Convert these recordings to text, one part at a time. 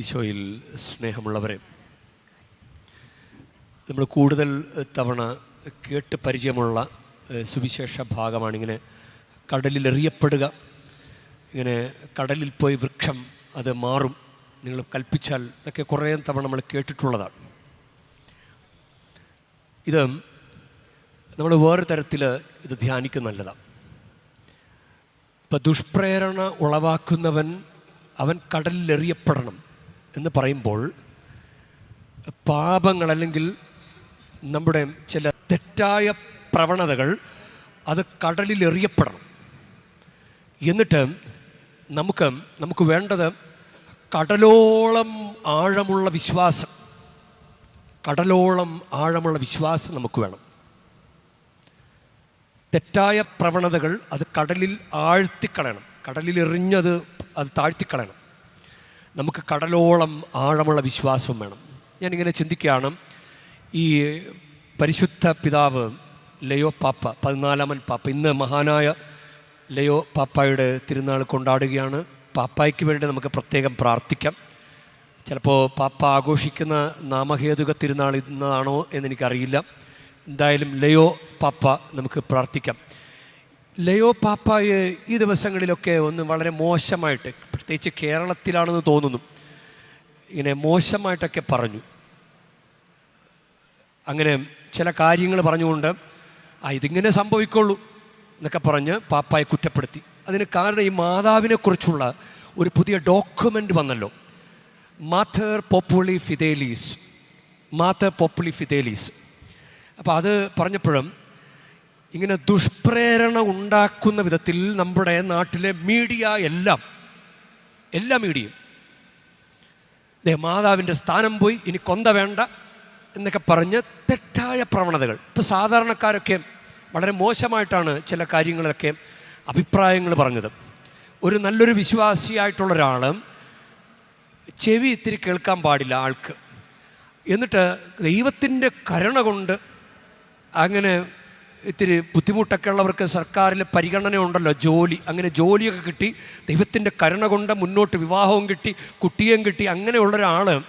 ഈശോയിൽ സ്നേഹമുള്ളവരെ നമ്മൾ കൂടുതൽ തവണ കേട്ട് പരിചയമുള്ള സുവിശേഷ ഭാഗമാണിങ്ങനെ കടലിലെറിയപ്പെടുക ഇങ്ങനെ കടലിൽ പോയി വൃക്ഷം അത് മാറും നിങ്ങൾ കൽപ്പിച്ചാൽ ഇതൊക്കെ കുറേ തവണ നമ്മൾ കേട്ടിട്ടുള്ളതാണ്. ഇത് നമ്മൾ വേറെ തരത്തിൽ ഇത് ധ്യാനിക്കുന്ന നല്ലതാണ്. ഇപ്പം ദുഷ്പ്രേരണ ഉളവാക്കുന്നവൻ അവൻ കടലിൽ എറിയപ്പെടണം എന്ന് പറയുമ്പോൾ പാപങ്ങൾ അല്ലെങ്കിൽ നമ്മുടെ ചില തെറ്റായ പ്രവണതകൾ അത് കടലിൽ എറിയപ്പെടണം. എന്നിട്ട് നമുക്ക് നമുക്ക് വേണ്ടത് കടലോളം ആഴമുള്ള വിശ്വാസം കടലോളം ആഴമുള്ള വിശ്വാസം നമുക്ക് വേണം. തെറ്റായ പ്രവണതകൾ അത് കടലിൽ ആഴ്ത്തിക്കളയണം. കടലിൽ എറിഞ്ഞത് അത് താഴ്ത്തിക്കളയണം. നമുക്ക് കടലോളം ആഴമുള്ള വിശ്വാസവും വേണം. ഞാനിങ്ങനെ ചിന്തിക്കുകയാണ്. ഈ പരിശുദ്ധ പിതാവ് ലയോ പാപ്പ പതിനാലാമൻ പാപ്പ ഇന്ന് മഹാനായ ലയോ പാപ്പയുടെ തിരുനാൾ കൊണ്ടാടുകയാണ്. പാപ്പായ്ക്ക് വേണ്ടി നമുക്ക് പ്രത്യേകം പ്രാർത്ഥിക്കാം. ചിലപ്പോൾ പാപ്പ ആഘോഷിക്കുന്ന നാമഹേതുക തിരുനാൾ ഇന്നാണോ എന്നെനിക്കറിയില്ല. എന്തായാലും ലയോ പാപ്പ നമുക്ക് പ്രാർത്ഥിക്കാം. ലയോ പാപ്പായെ ഈ ദിവസങ്ങളിലൊക്കെ ഒന്ന് വളരെ മോശമായിട്ട് പ്രത്യേകിച്ച് കേരളത്തിലാണെന്ന് തോന്നുന്നു. ഇങ്ങനെ മോശമായിട്ടൊക്കെ പറഞ്ഞു. അങ്ങനെ ചില കാര്യങ്ങൾ പറഞ്ഞുകൊണ്ട് ആ ഇതിങ്ങനെ സംഭവിക്കുള്ളൂ എന്നൊക്കെ പറഞ്ഞ് പാപ്പായെ കുറ്റപ്പെടുത്തി. അതിന് കാരണം ഈ മാതാവിനെക്കുറിച്ചുള്ള ഒരു പുതിയ ഡോക്യുമെന്റ് വന്നല്ലോ. മാത്തർ പോപ്പുളി ഫിദേലീസ് മാത്തർ പോപ്പുളി ഫിദേലീസ് അപ്പോൾ അത് പറഞ്ഞപ്പോഴും ഇങ്ങനെ ദുഷ്പ്രേരണ ഉണ്ടാക്കുന്ന വിധത്തിൽ നമ്മുടെ നാട്ടിലെ മീഡിയ എല്ലാം എല്ലാ ഇടിയും. ദേ മാതാവിന്റെ സ്ഥാനം പോയി ഇനി കൊന്ത വേണ്ട എന്നൊക്കെ പറഞ്ഞ് തെറ്റായ പ്രവണതകൾ. ഇപ്പോൾ സാധാരണക്കാരൊക്കെ വളരെ മോശമായിട്ടാണ് ചില കാര്യങ്ങളൊക്കെ അഭിപ്രായങ്ങൾ പറഞ്ഞത്. ഒരു നല്ലൊരു വിശ്വാസിയായിട്ടുള്ള ഒരാൾ ചെവി ഇത്തിരി കേൾക്കാൻ പാടില്ല ആൾക്ക്. എന്നിട്ട് ദൈവത്തിന്റെ കരുണ കൊണ്ട് അങ്ങനെ ഇത്തിരി ബുദ്ധിമുട്ടൊക്കെ ഉള്ളവർക്ക് സർക്കാരിൽ പരിഗണന ഉണ്ടല്ലോ ജോലി. അങ്ങനെ ജോലിയൊക്കെ കിട്ടി ദൈവത്തിന്റെ കരുണ കൊണ്ട് മുന്നോട്ട് വിവാഹവും കിട്ടി കുട്ടിയും കിട്ടി അങ്ങനെയുള്ള ഒരാൾ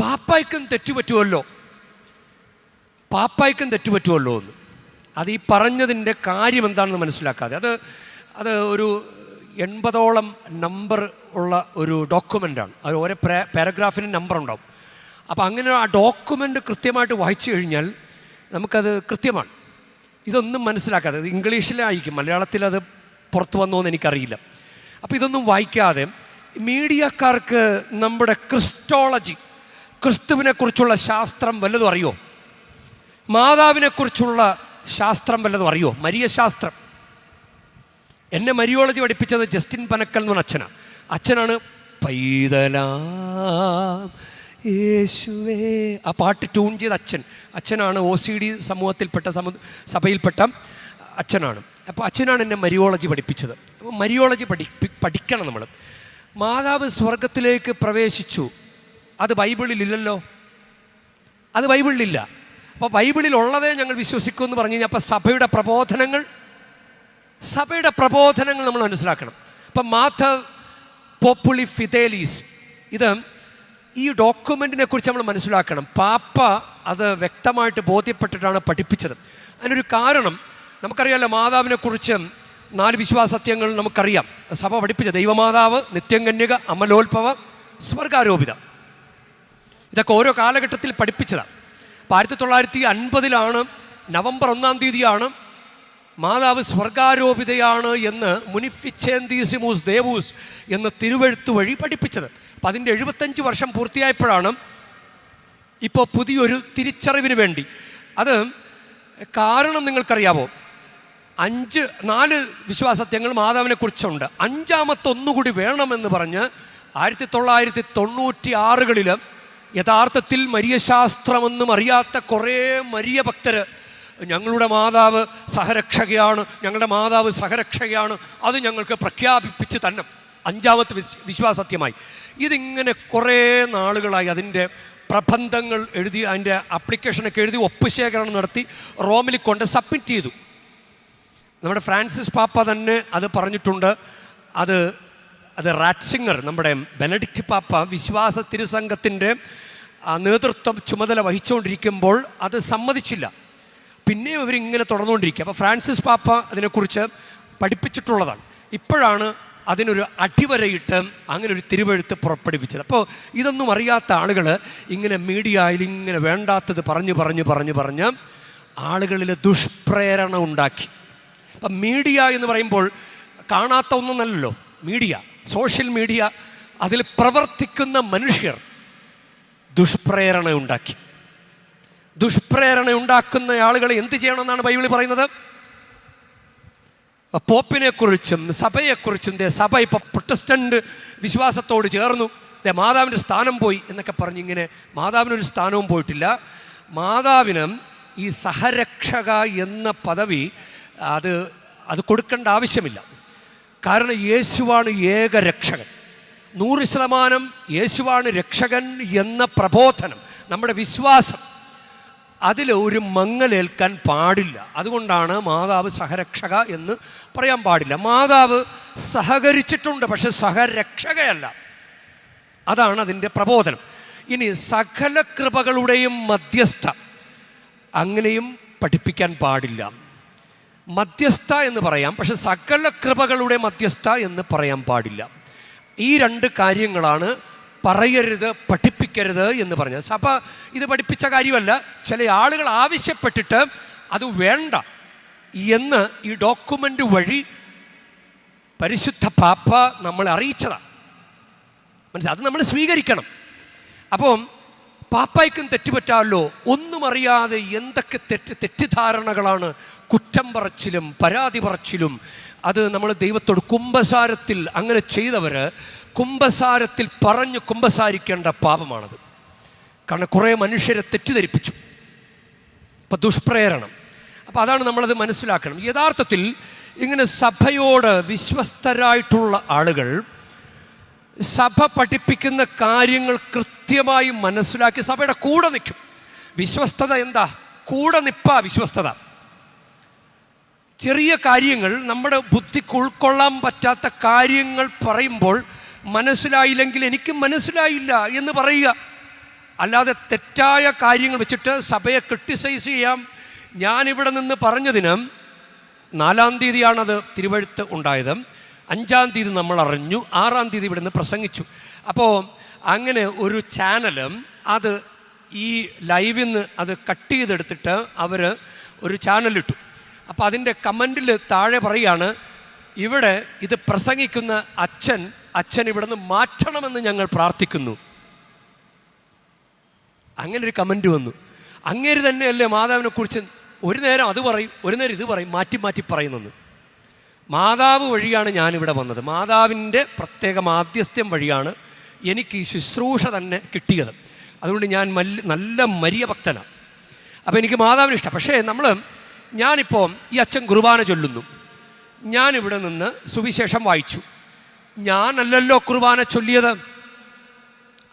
പാപ്പായ്ക്കും തെറ്റുപറ്റുമല്ലോ പാപ്പായ്ക്കും തെറ്റുപറ്റുമല്ലോ എന്ന്. അത് ഈ പറഞ്ഞതിന്റെ കാര്യം എന്താണെന്ന് മനസ്സിലാക്കാതെ. അത് അത് ഒരു എൺപതോളം നമ്പർ ഉള്ള ഒരു ഡോക്യുമെന്റാണ്. അത് ഓരോ പാരഗ്രാഫിന് നമ്പർ ഉണ്ടാവും അപ്പോൾ അങ്ങനെ ആ ഡോക്യുമെന്റ് കൃത്യമായിട്ട് വായിച്ചു കഴിഞ്ഞാൽ നമുക്കത് കൃത്യമാണ്. ഇതൊന്നും മനസ്സിലാക്കാതെ ഇംഗ്ലീഷിലായിരിക്കും മലയാളത്തിൽ അത് പുറത്തു വന്നോ എന്ന് എനിക്കറിയില്ല. അപ്പോൾ ഇതൊന്നും വായിക്കാതെ മീഡിയക്കാർക്ക് നമ്മുടെ ക്രിസ്റ്റോളജി ക്രിസ്തുവിനെക്കുറിച്ചുള്ള ശാസ്ത്രം വല്ലതും അറിയോ? മാതാവിനെക്കുറിച്ചുള്ള ശാസ്ത്രം വല്ലതും അറിയോ? മരിയ ശാസ്ത്രം. എന്നെ മരിയോളജി പഠിപ്പിച്ചത് ജസ്റ്റിൻ പനക്കൽ എന്ന് പറഞ്ഞ അച്ഛനാണ് അച്ഛനാണ് പൈതലാം യേശുവേ. ആ പാട്ട് ട്യൂൺ ചെയ്ത അച്ഛൻ. അച്ഛനാണ് ഒ സി ഡി സമൂഹത്തിൽപ്പെട്ട സമു സഭയിൽപ്പെട്ട അച്ഛനാണ്. അപ്പോൾ അച്ഛനാണ് എന്നെ മരിയോളജി പഠിപ്പിച്ചത്. അപ്പോൾ മരിയോളജി പഠി പഠിക്കണം നമ്മൾ. മാതാവ് സ്വർഗത്തിലേക്ക് പ്രവേശിച്ചു. അത് ബൈബിളിലില്ലല്ലോ? അത് ബൈബിളിലില്ല. അപ്പോൾ ബൈബിളിൽ ഉള്ളതേ ഞങ്ങൾ വിശ്വസിക്കൂ എന്ന് പറഞ്ഞു കഴിഞ്ഞാൽ അപ്പോൾ സഭയുടെ പ്രബോധനങ്ങൾ സഭയുടെ പ്രബോധനങ്ങൾ നമ്മൾ മനസ്സിലാക്കണം. അപ്പം മാധവ് പോപ്പുളി ഫിതേലീസ്. ഇത് ഈ ഡോക്യുമെന്റിനെ കുറിച്ച് നമ്മൾ മനസ്സിലാക്കണം. പാപ്പ അത് വ്യക്തമായിട്ട് ബോധ്യപ്പെട്ടിട്ടാണ് പഠിപ്പിച്ചത്. അതിനൊരു കാരണം നമുക്കറിയാമല്ലോ മാതാവിനെക്കുറിച്ച് നാല് വിശ്വാസത്യങ്ങൾ നമുക്കറിയാം. സഭ പഠിപ്പിച്ച ദൈവമാതാവ് നിത്യം കന്യക അമലോത്ഭവ സ്വർഗാരോപിത. ഇതൊക്കെ ഓരോ കാലഘട്ടത്തിൽ പഠിപ്പിച്ചതാണ് അപ്പോൾ ആയിരത്തി തൊള്ളായിരത്തി അൻപതിലാണ് നവംബർ ഒന്നാം തീയതിയാണ് മാതാവ് സ്വർഗാരോപിതയാണ് എന്ന് മുനിഫിച്ചേന്തീസിമൂസ് ദേവൂസ് എന്ന് തിരുവഴുത്ത് വഴി പഠിപ്പിച്ചത്. അപ്പം അതിന്റെ എഴുപത്തഞ്ച് വർഷം പൂർത്തിയായപ്പോഴാണ് ഇപ്പോൾ പുതിയൊരു തിരിച്ചറിവിന് വേണ്ടി. അത് കാരണം നിങ്ങൾക്കറിയാമോ അഞ്ച് നാല് വിശ്വാസത്യങ്ങൾ മാതാവിനെ കുറിച്ചുണ്ട്. അഞ്ചാമത്തെ ഒന്നുകൂടി വേണമെന്ന് പറഞ്ഞ് ആയിരത്തി തൊള്ളായിരത്തി തൊണ്ണൂറ്റി ആറുകളിൽ യഥാർത്ഥത്തിൽ മരിയശാസ്ത്രമെന്നും അറിയാത്ത കുറേ മരിയ ഭക്തർ ഞങ്ങളുടെ മാതാവ് സഹരക്ഷകയാണ് ഞങ്ങളുടെ മാതാവ് സഹരക്ഷകയാണ് അത് ഞങ്ങൾക്ക് പ്രഖ്യാപിപ്പിച്ച് തന്നെ അഞ്ചാമത്തെ വിശ് വിശ്വാസത്യമായി. ഇതിങ്ങനെ കുറേ നാളുകളായി അതിന്റെ പ്രബന്ധങ്ങൾ എഴുതി അതിന്റെ ആപ്ലിക്കേഷനൊക്കെ എഴുതി ഒപ്പ് ശേഖരണം നടത്തി റോമിൽ കൊണ്ട് സബ്മിറ്റ് ചെയ്തു. നമ്മുടെ ഫ്രാൻസിസ് പാപ്പ തന്നെ അത് പറഞ്ഞിട്ടുണ്ട്. അത് അത് റാറ്റ്സിംഗർ നമ്മുടെ ബെനഡിക്റ്റ് പാപ്പ വിശ്വാസ തിരുസംഘത്തിന്റെ നേതൃത്വം ചുമതല വഹിച്ചുകൊണ്ടിരിക്കുമ്പോൾ അത് സമ്മതിച്ചില്ല. പിന്നെയും അവരിങ്ങനെ തുടർന്നുകൊണ്ടിരിക്കുക. അപ്പോൾ ഫ്രാൻസിസ് പാപ്പ അതിനെക്കുറിച്ച് പഠിപ്പിച്ചിട്ടുള്ളതാണ്. ഇപ്പോഴാണ് അതിനൊരു അടിവരയിട്ട് അങ്ങനെ ഒരു തിരുവഴുത്ത് പുറപ്പെടുവിച്ചത്. അപ്പോൾ ഇതൊന്നും അറിയാത്ത ആളുകൾ ഇങ്ങനെ മീഡിയയിൽ ഇങ്ങനെ വേണ്ടാത്തത് പറഞ്ഞു പറഞ്ഞു പറഞ്ഞു പറഞ്ഞ് ആളുകളിൽ ദുഷ്പ്രേരണ ഉണ്ടാക്കി. അപ്പം മീഡിയ എന്ന് പറയുമ്പോൾ കാണാത്ത ഒന്നല്ലല്ലോ മീഡിയ സോഷ്യൽ മീഡിയ അതിൽ പ്രവർത്തിക്കുന്ന മനുഷ്യർ ദുഷ്പ്രേരണ ഉണ്ടാക്കി. ദുഷ്പ്രേരണ ഉണ്ടാക്കുന്ന ആളുകളെ എന്ത് ചെയ്യണമെന്നാണ് ബൈബിളിൽ പറയുന്നത്? പോപ്പിനെ കുറിച്ചും സഭയെക്കുറിച്ചും ദേ സഭ ഇപ്പോൾ പ്രൊട്ടസ്റ്റന്റ് വിശ്വാസത്തോട് ചേർന്നു. ദേ മാതാവിന്റെ സ്ഥാനം പോയി എന്നൊക്കെ പറഞ്ഞിങ്ങനെ മാതാവിനൊരു സ്ഥാനവും പോയിട്ടില്ല. മാതാവിനും ഈ സഹരക്ഷക എന്ന പദവി അത് അത് കൊടുക്കേണ്ട ആവശ്യമില്ല. കാരണം യേശുവാണ് ഏക രക്ഷകൻ. നൂറ് ശതമാനം യേശുവാണ് രക്ഷകൻ എന്ന പ്രബോധനം നമ്മുടെ വിശ്വാസം അതിൽ ഒരു മങ്ങലേൽക്കാൻ പാടില്ല. അതുകൊണ്ടാണ് മാതാവ് സഹരക്ഷക എന്ന് പറയാൻ പാടില്ല. മാതാവ് സഹകരിച്ചിട്ടുണ്ട് പക്ഷെ സഹരക്ഷകയല്ല. അതാണ് അതിന്റെ പ്രബോധനം. ഇനി സകല കൃപകളുടെയും മധ്യസ്ഥ അങ്ങനെയും പഠിപ്പിക്കാൻ പാടില്ല. മധ്യസ്ഥ എന്ന് പറയാം പക്ഷെ സകല കൃപകളുടെ മധ്യസ്ഥ എന്ന് പറയാൻ പാടില്ല. ഈ രണ്ട് കാര്യങ്ങളാണ് പറയരുത് പഠിപ്പിക്കരുത് എന്ന് പറഞ്ഞ. സഭ ഇത് പഠിപ്പിച്ച കാര്യമല്ല. ചില ആളുകൾ ആവശ്യപ്പെട്ടിട്ട് അത് വേണ്ട എന്ന് ഈ ഡോക്യുമെന്റ് വഴി പരിശുദ്ധ പാപ്പ നമ്മളെ അറിയിച്ചതാണ് മനസ്സിലായി അത് നമ്മൾ സ്വീകരിക്കണം. അപ്പം പാപ്പായ്ക്കും തെറ്റുപറ്റാമല്ലോ ഒന്നും അറിയാതെ എന്തൊക്കെ തെറ്റ് തെറ്റിദ്ധാരണകളാണ് കുറ്റം പറച്ചിലും പരാതി പറച്ചിലും. അത് നമ്മൾ ദൈവത്തോട് കുംഭസാരത്തിൽ അങ്ങനെ ചെയ്തവർ കുംഭസാരത്തിൽ പറഞ്ഞു കുംഭസാരിക്കേണ്ട പാപമാണത്. കാരണം കുറേ മനുഷ്യരെ തെറ്റിദ്ധരിപ്പിച്ചു. അപ്പം ദുഷ്പ്രേരണം. അപ്പം അതാണ് നമ്മളത് മനസ്സിലാക്കണം. യഥാർത്ഥത്തിൽ ഇങ്ങനെ സഭയോട് വിശ്വസ്തരായിട്ടുള്ള ആളുകൾ സഭ പഠിപ്പിക്കുന്ന കാര്യങ്ങൾ കൃത്യമായി മനസ്സിലാക്കി സഭയുടെ കൂടെ നിൽക്കും. വിശ്വസ്തത എന്താ? കൂടെ നിപ്പ വിശ്വസ്തത. ചെറിയ കാര്യങ്ങൾ നമ്മുടെ ബുദ്ധിക്ക് ഉൾക്കൊള്ളാൻ പറ്റാത്ത കാര്യങ്ങൾ പറയുമ്പോൾ മനസ്സിലായില്ലെങ്കിൽ എനിക്ക് മനസ്സിലായില്ല എന്ന് പറയുക. അല്ലാതെ തെറ്റായ കാര്യങ്ങൾ വെച്ചിട്ട് സഭയെ ക്രിട്ടിസൈസ് ചെയ്യാം. ഞാനിവിടെ നിന്ന് പറഞ്ഞതിന് നാലാം തീയതിയാണത് തിരുവഴുത്ത് ഉണ്ടായത്. അഞ്ചാം തീയതി നമ്മൾ അറിഞ്ഞു. ആറാം തീയതി ഇവിടെ നിന്ന് പ്രസംഗിച്ചു. അപ്പോൾ അങ്ങനെ ഒരു ചാനലും അത് ഈ ലൈവിൽ നിന്ന് അത് കട്ട് ചെയ്തെടുത്തിട്ട് അവർ ഒരു ചാനലിട്ടു അപ്പോൾ അതിന്റെ കമന്റിൽ താഴെ പറയാണ് ഇവിടെ ഇത് പ്രസംഗിക്കുന്ന അച്ഛൻ അച്ഛൻ ഇവിടെ നിന്ന് മാറ്റണമെന്ന് ഞങ്ങൾ പ്രാർത്ഥിക്കുന്നു. അങ്ങനെ ഒരു കമന്റ് വന്നു. അങ്ങേര് തന്നെയല്ലേ മാതാവിനെ കുറിച്ച് ഒരു നേരം അത് പറയും ഒരു നേരം ഇത് പറയും മാറ്റി മാറ്റി പറയുന്നെന്ന് മാതാവ് വഴിയാണ് ഞാനിവിടെ വന്നത്. മാതാവിന്റെ പ്രത്യേക മാധ്യസ്ഥ്യം വഴിയാണ് എനിക്ക് ഈ ശുശ്രൂഷ തന്നെ കിട്ടിയത്. അതുകൊണ്ട് ഞാൻ നല്ല മരിയ ഭക്തനാണ് അപ്പോൾ എനിക്ക് മാതാവിന് ഇഷ്ടം. പക്ഷേ നമ്മൾ ഞാനിപ്പോൾ ഈ അച്ഛൻ കുർബാന ചൊല്ലുന്നു. ഞാനിവിടെ നിന്ന് സുവിശേഷം വായിച്ചു. ഞാനല്ലല്ലോ കുർബാന ചൊല്ലിയത്?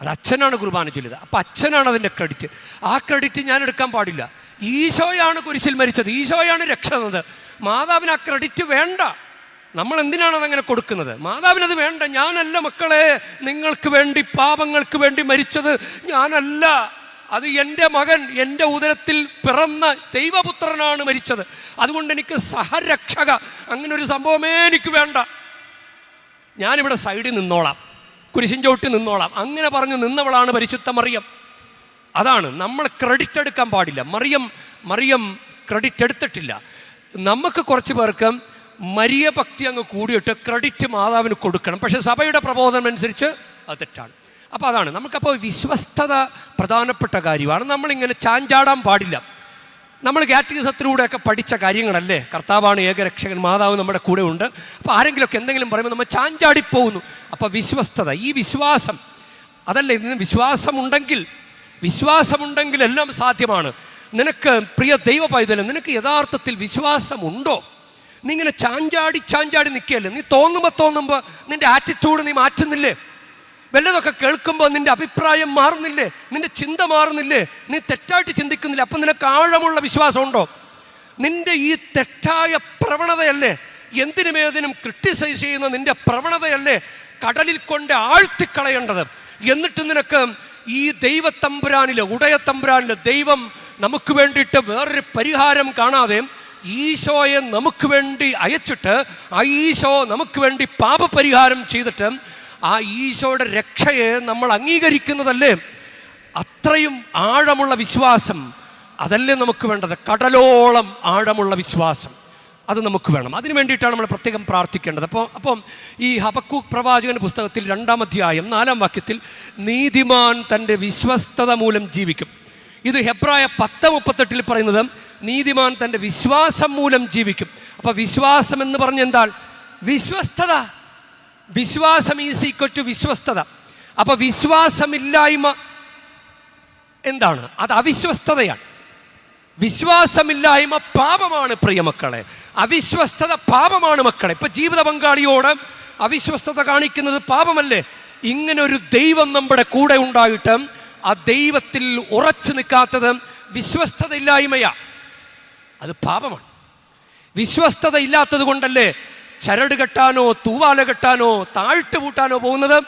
അത് അച്ഛനാണ് കുർബാന ചൊല്ലിയത്. അപ്പം അച്ഛനാണ് അതിന്റെ ക്രെഡിറ്റ് ആ ക്രെഡിറ്റ് ഞാൻ എടുക്കാൻ പാടില്ല. ഈശോയാണ് കുരിശിൽ മരിച്ചത്. ഈശോയാണ് രക്ഷ തന്നത്. മാതാവിന് ആ ക്രെഡിറ്റ് വേണ്ട. നമ്മൾ എന്തിനാണ് അതങ്ങനെ കൊടുക്കുന്നത്? മാതാവിനത് വേണ്ട. ഞാനല്ല മക്കളെ. നിങ്ങൾക്ക് വേണ്ടി പാപങ്ങൾക്ക് വേണ്ടി മരിച്ചത് ഞാനല്ല. അത് എന്റെ മകൻ എന്റെ ഉദരത്തിൽ പിറന്ന ദൈവപുത്രനാണ് മരിച്ചത്. അതുകൊണ്ട് എനിക്ക് സഹരക്ഷക. അങ്ങനെ ഒരു സംഭവമേ എനിക്ക് വേണ്ട. ഞാനിവിടെ സൈഡിൽ നിന്നോളാം. കുരിശിൻ നിന്നോളാം. അങ്ങനെ പറഞ്ഞ് നിന്നവളാണ് പരിശുദ്ധ മറിയം. അതാണ്. നമ്മൾ ക്രെഡിറ്റ് എടുക്കാൻ പാടില്ല. മറിയം മറിയം ക്രെഡിറ്റ് എടുത്തിട്ടില്ല. നമുക്ക് കുറച്ച് പേർക്ക് മരിയ ഭക്തി അങ്ങ് കൂടിയിട്ട് ക്രെഡിറ്റ് മാതാവിന് കൊടുക്കണം. പക്ഷേ സഭയുടെ പ്രബോധനം അനുസരിച്ച് അത് തെറ്റാണ്. അപ്പോൾ അതാണ്. നമുക്കപ്പോൾ വിശ്വസ്തത പ്രധാനപ്പെട്ട കാര്യമാണ്. നമ്മളിങ്ങനെ ചാഞ്ചാടാൻ പാടില്ല. നമ്മൾ കാറ്റഗിസത്തിലൂടെയൊക്കെ പഠിച്ച കാര്യങ്ങളല്ലേ? കർത്താവാണ് ഏകരക്ഷകൻ മാതാവ് നമ്മുടെ കൂടെ ഉണ്ട്. അപ്പോൾ ആരെങ്കിലുമൊക്കെ എന്തെങ്കിലും പറയുമ്പോൾ നമ്മൾ ചാഞ്ചാടിപ്പോകുന്നു. അപ്പോൾ വിശ്വസ്തത ഈ വിശ്വാസം അതല്ല ഇതിന് വിശ്വാസമുണ്ടെങ്കിൽ വിശ്വാസമുണ്ടെങ്കിൽ എല്ലാം സാധ്യമാണ്. നിനക്ക് പ്രിയ ദൈവ പൈതലം നിനക്ക് യഥാർത്ഥത്തിൽ വിശ്വാസമുണ്ടോ? നീ ഇങ്ങനെ ചാഞ്ചാടി ചാഞ്ചാടി നിൽക്കുകയല്ലേ? നീ തോന്നുമ്പോൾ തോന്നുമ്പോൾ നിന്റെ ആറ്റിറ്റ്യൂഡ് നീ മാറ്റുന്നില്ലേ? വല്ലതൊക്കെ കേൾക്കുമ്പോൾ നിന്റെ അഭിപ്രായം മാറുന്നില്ലേ? നിന്റെ ചിന്ത മാറുന്നില്ലേ? നീ തെറ്റായിട്ട് ചിന്തിക്കുന്നില്ല? അപ്പം നിനക്ക് ആഴമുള്ള വിശ്വാസമുണ്ടോ? നിന്റെ ഈ തെറ്റായ പ്രവണതയല്ലേ? എന്തിനുമേതിനും ക്രിട്ടിസൈസ് ചെയ്യുന്ന നിന്റെ പ്രവണതയല്ലേ? കടലിൽ കൊണ്ട് ആഴ്ത്തിക്കളയേണ്ടത്. എന്നിട്ട് നിനക്ക് ഈ ദൈവത്തമ്പുരാനിലെ ഉടയത്തമ്പുരാനിലെ ദൈവം നമുക്ക് വേണ്ടിയിട്ട് വേറൊരു പരിഹാരം കാണാതെ ഈശോയെ നമുക്ക് വേണ്ടി അയച്ചിട്ട് ആ ഈശോ നമുക്ക് വേണ്ടി പാപപരിഹാരം ചെയ്തിട്ട് ആ ഈശോയുടെ രക്ഷയെ നമ്മൾ അംഗീകരിക്കുന്നതല്ലേ? അത്രയും ആഴമുള്ള വിശ്വാസം. അതല്ലേ നമുക്ക് വേണ്ടത്? കടലോളം ആഴമുള്ള വിശ്വാസം. അത് നമുക്ക് വേണം. അതിനു വേണ്ടിയിട്ടാണ് നമ്മൾ പ്രത്യേകം പ്രാർത്ഥിക്കേണ്ടത്. അപ്പോൾ അപ്പം ഈ ഹബക്കൂക്ക് പ്രവാചകന്റെ പുസ്തകത്തിൽ രണ്ടാം അധ്യായം നാലാം വാക്യത്തിൽ നീതിമാൻ തന്റെ വിശ്വസ്തത മൂലം ജീവിക്കും. ഇത് ഹെബ്രായ പത്ത് മുപ്പത്തെട്ടിൽ പറയുന്നത് നീതിമാൻ തന്റെ വിശ്വാസം മൂലം ജീവിക്കും. അപ്പോൾ വിശ്വാസം എന്ന് പറഞ്ഞെന്താൽ വിശ്വസ്തത. വിശ്വാസം ഈസ് ഈക്വൽ ടു വിശ്വസ്തത. അപ്പോൾ വിശ്വാസമില്ലായ്മ എന്താണ്? അത് അവിശ്വസ്തതയാണ്. വിശ്വാസമില്ലായ്മ പാപമാണ് പ്രിയമക്കളെ അവിശ്വസ്തത പാപമാണ് മക്കളെ. ഇപ്പൊ ജീവിത പങ്കാളിയോട് അവിശ്വസ്തത കാണിക്കുന്നത് പാപമല്ലേ? ഇങ്ങനെ ഒരു ദൈവം നമ്മുടെ കൂടെ ഉണ്ടായിട്ട് ആ ദൈവത്തിൽ ഉറച്ചു നിൽക്കാത്തത് വിശ്വസ്തതയില്ലായ്മയാ. അത് പാപമാണ്. വിശ്വസ്തത ഇല്ലാത്തത് കൊണ്ടല്ലേ ചരട് കെട്ടാനോ തൂവാല കെട്ടാനോ താഴ്ട്ട് പൂട്ടാനോ പോകുന്നത്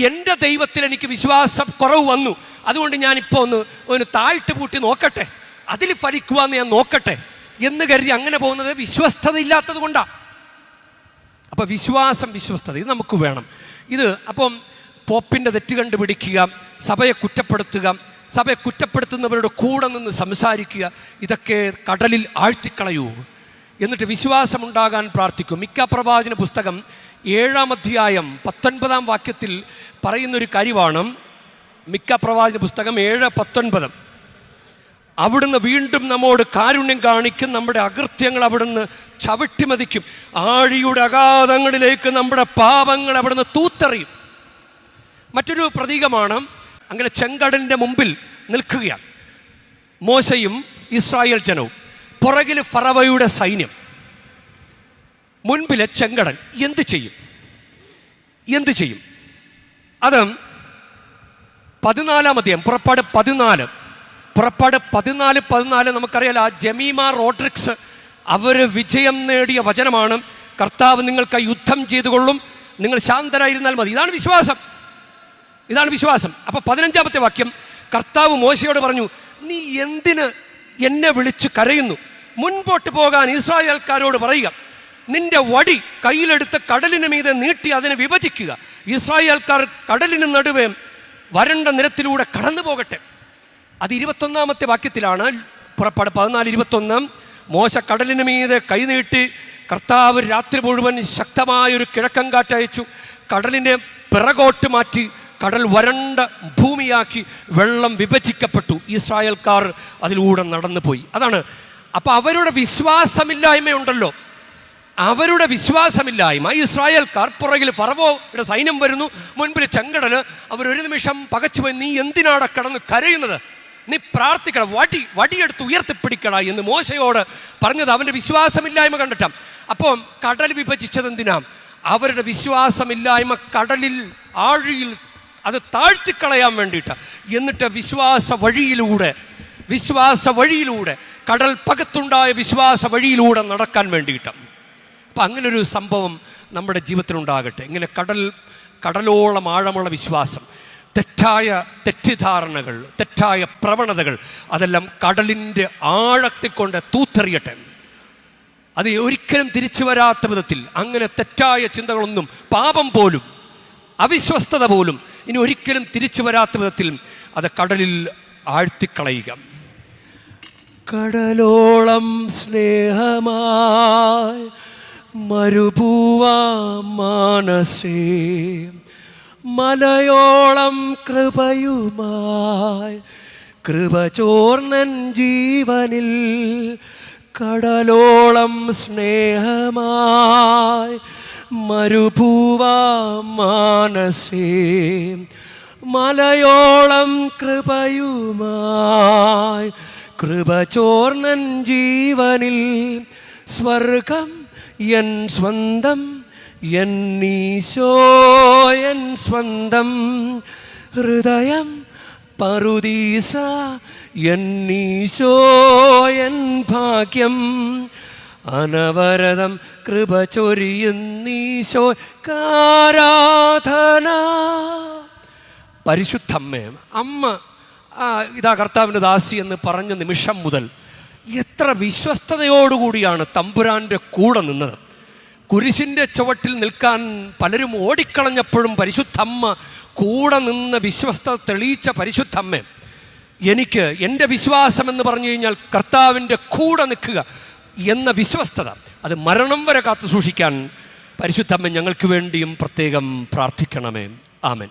എന്റെ ദൈവത്തിൽ എനിക്ക് വിശ്വാസം കുറവ് വന്നു. അതുകൊണ്ട് ഞാനിപ്പോൾ ഒന്ന് ഒന്ന് താഴ്ട്ട് പൂട്ടി നോക്കട്ടെ. അതിൽ ഫലിക്കുവാന്ന് ഞാൻ നോക്കട്ടെ. എന്ന് കരുതി അങ്ങനെ പോകുന്നത് വിശ്വസ്തത ഇല്ലാത്തത് കൊണ്ടാണ് അപ്പോൾ വിശ്വാസം വിശ്വസ്തത ഇത് നമുക്ക് വേണം. ഇത് അപ്പം പോപ്പിന്റെ തെറ്റ് കണ്ടുപിടിക്കുക സഭയെ കുറ്റപ്പെടുത്തുക സഭയെ കുറ്റപ്പെടുത്തുന്നവരുടെ കൂടെ നിന്ന് സംസാരിക്കുക ഇതൊക്കെ കടലിൽ ആഴ്ത്തിക്കളയൂ. എന്നിട്ട് വിശ്വാസമുണ്ടാകാൻ പ്രാർത്ഥിക്കും. മിക്ക പ്രവാചന പുസ്തകം ഏഴാം അധ്യായം പത്തൊൻപതാം വാക്യത്തിൽ പറയുന്നൊരു കാര്യമാണ്. മിക്ക പ്രവാചന പുസ്തകം ഏഴ് പത്തൊൻപത്. അവിടുന്ന് വീണ്ടും നമ്മോട് കാരുണ്യം കാണിക്കും. നമ്മുടെ അകൃത്യങ്ങൾ അവിടുന്ന് ചവിട്ടിമതിക്കും. ആഴിയുടെ അഗാധങ്ങളിലേക്ക് നമ്മുടെ പാപങ്ങൾ അവിടുന്ന് തൂത്തെറിയും. മറ്റൊരു പ്രതീകമാണ് അങ്ങനെ ചെങ്കടലിന്റെ മുമ്പിൽ നിൽക്കുകയാണ്. മോശയും ഇസ്രായേൽ ജനവും. പുറകിൽ ഫറവയുടെ സൈന്യം മുൻപിലെ ചെങ്കടൽ എന്ത് ചെയ്യും? എന്ത് ചെയ്യും? അത് പതിനാലാം അധ്യായം പുറപ്പാട് പതിനാല് പുറപ്പാട് പതിനാല് പതിനാല് നമുക്കറിയാലോ ആ ജമീമ റോഡ്രിക്സ് അവർ വിജയം നേടിയ വചനമാണ്. കർത്താവ് നിങ്ങൾക്ക് യുദ്ധം ചെയ്തുകൊള്ളും. നിങ്ങൾ ശാന്തരായിരുന്നാൽ മതി. ഇതാണ് വിശ്വാസം. ഇതാണ് വിശ്വാസം. അപ്പോൾ പതിനഞ്ചാമത്തെ വാക്യം കർത്താവ് മോശയോട് പറഞ്ഞു നീ എന്തിന് എന്നെ വിളിച്ച് കരയുന്നു. മുൻപോട്ട് പോകാൻ ഇസ്രായേൽക്കാരോട് പറയുക നിന്റെ വടി കയ്യിലെടുത്ത് കടലിന് മീതെ നീട്ടി അതിനെ വിഭജിക്കുക. ഇസ്രായേൽക്കാർ കടലിന് നടുവേ വരണ്ട നിരത്തിലൂടെ കടന്നു പോകട്ടെ. അത് ഇരുപത്തൊന്നാമത്തെ വാക്യത്തിലാണ്. പുറപ്പാട് പതിനാല് ഇരുപത്തൊന്ന്. മോശ കടലിന് മീതെ കൈനീട്ടി കർത്താവ് രാത്രി മുഴുവൻ ശക്തമായൊരു കിഴക്കൻ കാറ്റയച്ചു. കടലിനെ പിറകോട്ട് മാറ്റി കടൽ വരണ്ട ഭൂമിയാക്കി വെള്ളം വിഭജിക്കപ്പെട്ടു. ഇസ്രായേൽക്കാർ അതിലൂടെ നടന്നു പോയി. അതാണ്. അപ്പോൾ അവരുടെ വിശ്വാസമില്ലായ്മയുണ്ടല്ലോ. അവരുടെ വിശ്വാസമില്ലായ്മ. ഇസ്രായേൽക്കാർ പുറകിൽ ഫറവോയുടെ സൈന്യം വരുന്നു. മുൻപിൽ അവർ ഒരു നിമിഷം പകച്ചുപോയി നീ എന്തിനാണ് കടന്ന് കരയുന്നത്? നീ പ്രാർത്ഥിക്കണം വടി വടിയെടുത്ത് ഉയർത്തിപ്പിടിക്കണ എന്ന് മോശയോട് പറഞ്ഞത് അവന്റെ വിശ്വാസമില്ലായ്മ കണ്ടിട്ടാം. അപ്പോൾ കടൽ വിഭജിച്ചത് എന്തിനാ അവരുടെ വിശ്വാസമില്ലായ്മ കടലിൽ ആഴിയിൽ അത് താഴ്ത്തിക്കളയാൻ വേണ്ടിയിട്ട്. എന്നിട്ട് വിശ്വാസ വഴിയിലൂടെ വിശ്വാസ വഴിയിലൂടെ കടൽ പകത്തുണ്ടായ വിശ്വാസ വഴിയിലൂടെ നടക്കാൻ വേണ്ടിയിട്ടാണ് അപ്പം അങ്ങനൊരു സംഭവം നമ്മുടെ ജീവിതത്തിലുണ്ടാകട്ടെ. ഇങ്ങനെ കടൽ കടലോളം ആഴമുള്ള വിശ്വാസം തെറ്റായ തെറ്റിദ്ധാരണകൾ തെറ്റായ പ്രവണതകൾ അതെല്ലാം കടലിന്റെ ആഴത്തിൽ കൊണ്ട് തൂത്തെറിയട്ടെ. അത് ഒരിക്കലും തിരിച്ചു വരാത്ത വിധത്തിൽ അങ്ങനെ തെറ്റായ ചിന്തകളൊന്നും പാപം പോലും അവിശ്വസ്തത പോലും ഇനി ഒരിക്കലും തിരിച്ചു വരാത്ത വിധത്തിൽ അത് കടലിൽ ആഴ്ത്തിക്കളയുക. കടലോളം സ്നേഹമായി മാനസേ മലയോളം കൃപയുമായി കൃപ ചോർന്നൻ ജീവനിൽ കടലോളം സ്നേഹമായി മരുഭൂവാ മാനസേ മലയോളം കൃപയുമായി. കൃപ ചോർണൻ ജീവനിൽ സ്വർഗം എൻ സ്വന്തം എൻ നീശോ എൻ സ്വന്തം. ഹൃദയം പറുദീസ എന്നീശോ എൻ ഭാഗ്യം. അനവരതം കൃപ ചൊരിയുന്നീശോ കാരാധന. പരിശുദ്ധമ്മേ അമ്മ ഇതാ കർത്താവിന്റെ ദാസി എന്ന് പറഞ്ഞ നിമിഷം മുതൽ എത്ര വിശ്വസ്തയോടുകൂടിയാണ് തമ്പുരാന്റെ കൂടെ നിന്നത്. കുരിശിന്റെ ചുവട്ടിൽ നിൽക്കാൻ പലരും ഓടിക്കളഞ്ഞപ്പോഴും പരിശുദ്ധമ്മ കൂടെ നിന്ന് വിശ്വസ്ത തെളിയിച്ച പരിശുദ്ധമ്മ എനിക്ക് എന്റെ വിശ്വാസം എന്ന് പറഞ്ഞു കഴിഞ്ഞാൽ കർത്താവിന്റെ കൂടെ നിൽക്കുക. എന്ന വിശ്വസ്തത. അത് മരണം വരെ കാത്തു സൂക്ഷിക്കാൻ പരിശുദ്ധമ്മ ഞങ്ങൾക്ക് വേണ്ടിയും പ്രത്യേകം പ്രാർത്ഥിക്കണമേ. ആമൻ.